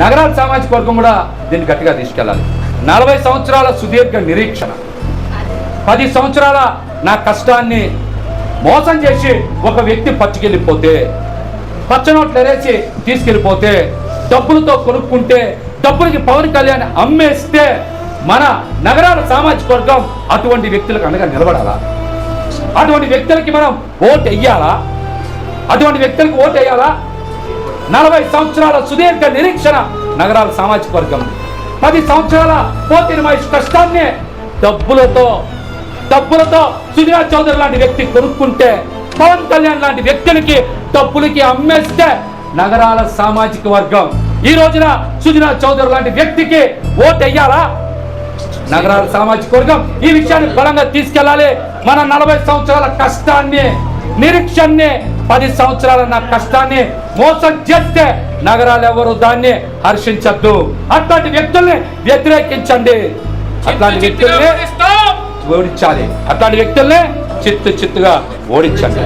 నగరాల సామాజిక వర్గం కూడా దీన్ని గట్టిగా తీసుకెళ్ళాలి. నలభై సంవత్సరాల సుదీర్ఘ నిరీక్షణ. పది సంవత్సరాల నా కష్టాన్ని మోసం చేసి ఒక వ్యక్తి పచ్చికెళ్ళిపోతే పచ్చనోట్లు ఎరేసి తీసుకెళ్ళిపోతే డబ్బులతో కొనుక్కుంటే డబ్బులకి పవన్ కళ్యాణ్ అమ్మేస్తే మన నగరాల సామాజిక వర్గం అటువంటి వ్యక్తులకు అనగా నిలబడాలా? అటువంటి వ్యక్తులకి మనం ఓటు వెయ్యాలా అటువంటి వ్యక్తులకు ఓటు వేయాలా నలభై సంవత్సరాల సుదీర్ఘ నిరీక్షణ నగరాల సామాజిక వర్గం. పది సంవత్సరాల పోతిన మహేష్ కష్టాన్ని డబ్బులతో డబ్బులతో సుజనా చౌదరి లాంటి వ్యక్తి కొనుక్కుంటే పవన్ కళ్యాణ్ లాంటి వ్యక్తులకి డబ్బులకి అమ్మేస్తే నగరాల సామాజిక వర్గం. ఈ రోజున సుజనా చౌదరి లాంటి వ్యక్తికి ఓటు అయ్యారా నగరాల సామాజిక వర్గం ఈ విషయాన్ని బలంగా తీసుకెళ్ళాలి. మన నలభై సంవత్సరాల కష్టాన్ని నిరీక్షణని పది సంవత్సరాల నా కష్టాన్ని మోసం చేస్తే నగరాలు ఎవరు దాన్ని హర్షించద్దు. అట్లాంటి వ్యక్తుల్ని వ్యతిరేకించండి. అట్లాంటి వ్యక్తుల్ని ఓడించాలి. అట్లాంటి వ్యక్తుల్ని చిత్తు చిత్తుగా ఓడించండి.